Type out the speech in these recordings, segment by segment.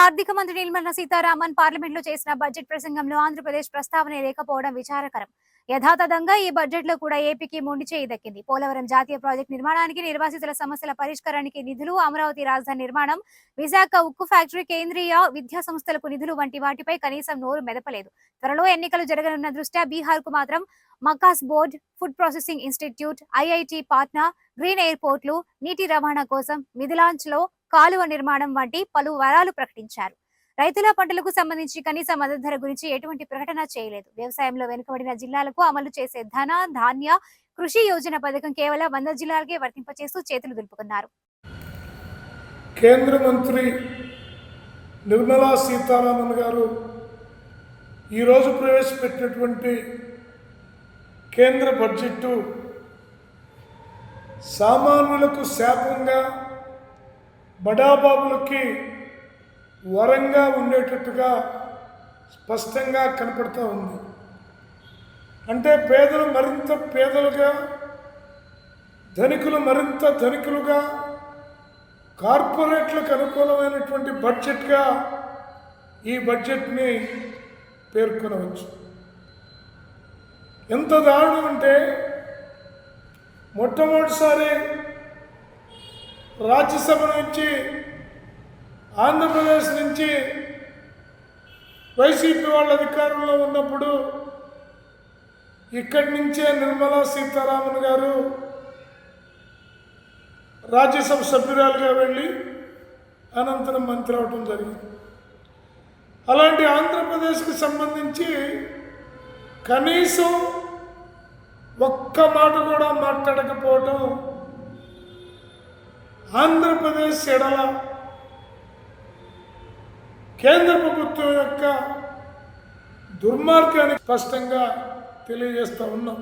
ఆర్థిక మంత్రి నిర్మలా సీతారామన్ పార్లమెంట్లో చేసిన బడ్జెట్ ప్రసంగంలో ఆంధ్రప్రదేశ్ ప్రస్తావన లేకపోవడం విచారకరం. యథాతథంగా ఈ బడ్జెట్లో కూడా ఏపీకి మొండి చేయి దక్కింది. పోలవరం జాతీయ ప్రాజెక్ట్ నిర్మాణానికి నిర్వాసితుల సమస్యల పరిష్కారానికి నిధులు అమరావతి రాజధాని నిర్మాణం విశాఖ ఉక్కు ఫ్యాక్టరీ కేంద్రీయ విద్యా సంస్థలకు నిధులు వంటి వాటిపై కనీసం నోరు మెదపలేదు. త్వరలో ఎన్నికలు జరగనున్న దృష్ట్యా బీహార్కు మాత్రం మకాస్ board food processing institute IIT Patna green ఎయిర్పోర్ట్లు నీటి రవాణా కోసం మిథిలాంచ్లో కాలువ నిర్మాణం వంటి పలు వరాలు ప్రకటించారు. రైతుల పంటలకు సంబంధించి కనీస మద్దతు ధర గురించి ఎటువంటి ప్రకటన చేయలేదు. వ్యవసాయంలో వెనుకబడిన జిల్లాలకు అమలు చేసే ధన ధాన్య కృషి యోజన పథకం కేవలం వంద జిల్లాలకే వర్తింపచేస్తూ చేతులు దులుపుకున్నారు. కేంద్ర మంత్రి నిర్మలా సీతారామన్ గారు ఈరోజు ప్రవేశపెట్టినటువంటి కేంద్ర బడ్జెట్టు సామాన్యులకు శాపంగా బడాబాబులకి వరంగా ఉండేటట్టుగా స్పష్టంగా కనపడుతూ ఉంది. అంటే పేదలు మరింత పేదలుగా ధనికులు మరింత ధనికులుగా కార్పొరేట్లకు అనుకూలమైనటువంటి బడ్జెట్గా ఈ బడ్జెట్ని పేర్కొనవచ్చు. ఎంత దారుణం అంటే మొట్టమొదటిసారి రాజ్యసభ నుంచి ఆంధ్రప్రదేశ్ నుంచి వైసీపీ వాళ్ళ అధికారంలో ఉన్నప్పుడు ఇక్కడి నుంచే నిర్మలా సీతారామన్ గారు రాజ్యసభ సభ్యురాలుగా వెళ్ళి అనంతరం మంత్రి అవటం జరిగింది. అలాంటి ఆంధ్రప్రదేశ్కి సంబంధించి కనీసం ఒక్క మాట కూడా మాట్లాడకపోవటం ఆంధ్రప్రదేశ్ ఎడల కేంద్ర ప్రభుత్వం యొక్క దుర్మార్గాన్ని స్పష్టంగా తెలియజేస్తూ ఉన్నాం.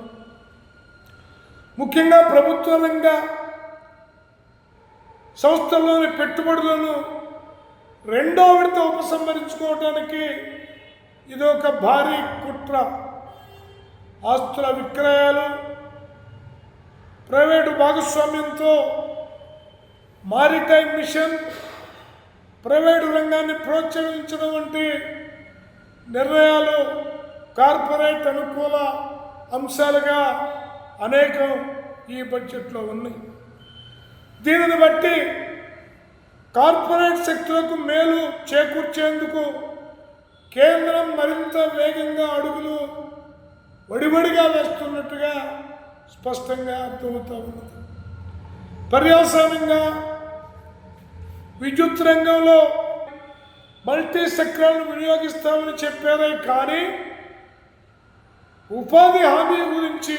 ముఖ్యంగా ప్రభుత్వ రంగ సంస్థల్లోని పెట్టుబడులను రెండో విడత ఉపసంహరించుకోవడానికి ఇది ఒక భారీ కుట్ర. ఆస్తుల విక్రయాలు ప్రైవేటు భాగస్వామ్యంతో మారిటైమ్ మిషన్ ప్రైవేటు రంగాన్ని ప్రోత్సహించడం వంటి నిర్ణయాలు కార్పొరేట్ అనుకూల అంశాలుగా అనేకం ఈ బడ్జెట్లో ఉన్నాయి. దీనిని బట్టి కార్పొరేట్ శక్తులకు మేలు చేకూర్చేందుకు కేంద్రం మరింత వేగంగా అడుగులు వడివడిగా వేస్తున్నట్టుగా స్పష్టంగా అర్థమవుతా ఉన్నది. పర్యవసానంగా విద్యుత్ రంగంలో మల్టీ చక్రాలను వినియోగిస్తామని చెప్పారే కానీ ఉపాధి హామీ గురించి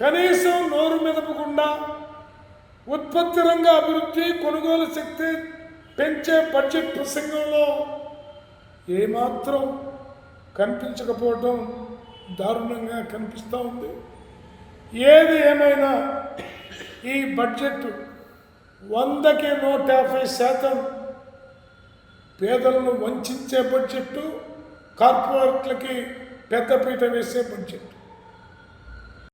కనీసం నోరు మెదపకుండా ఉత్పత్తి రంగ అభివృద్ధి కొనుగోలు శక్తి పెంచే బడ్జెట్ ప్రసంగంలో ఏమాత్రం కనిపించకపోవడం దారుణంగా కనిపిస్తూ ఉంది. ఏది ఏమైనా ఈ బడ్జెట్ వందకి నూట యాభై శాతం పేదలను వంచే బడ్జెట్టు కార్పొరేట్లకి పెద్దపీట వేసే బడ్జెట్